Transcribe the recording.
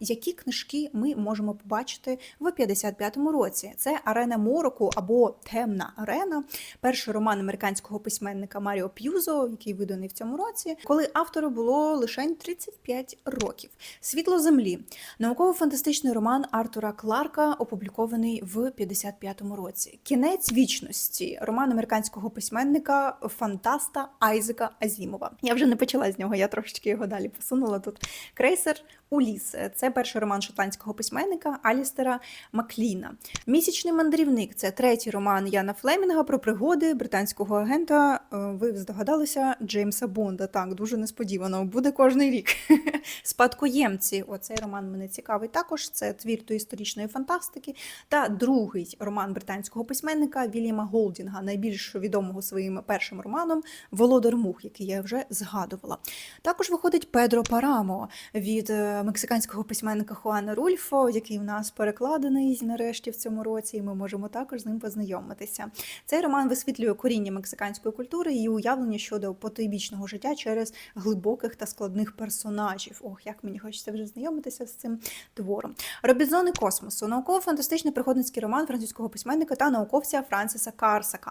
Які книжки ми можемо побачити в 55-му році? Це Арена Мороку або Темна арена, перший роман американського письменника Маріо П'юзо, який виданий в цьому році, коли автору було лише 35 років. Світло землі науково-фантастичний роман Артура Кларка, опублікований в 55-му році. Кінець вічності роман американського письменника фантаста Айзека Азімова. Я вже не почала з нього, я трошечки його далі посунула тут. Крейсер Уліс це перший роман шотландського письменника Алістера Макліна. Місячний мандрівник це третій роман Яна Флемінга про пригоди британського агента. е, Ви здогадалися Джеймса Бонда. Так, дуже несподівано. Буде кожний рік. Спадкоємці. Оцей роман мене цікавий також. Це твір до історичної фантастики. Та другий роман британського письменника Вільяма Голдінга, найбільш відомого своїм першим романом Володар Мух, який я вже згадувала. Також виходить Педро Парамо від е, мексиканського письменника Хуана Рульфо, який в нас перекладений нарешті в цьому році, і ми можемо також з ним познайомитися. Цей роман висвітлює коріння мексиканської культури і уявлення щодо потойбічного життя через глибоких та складних персонажів. Ох, як мені хочеться вже знайомитися з цим твором. Робінзони космосу науково-фантастичний пригодницький роман французького письменника та науковця Франсиса Карсака.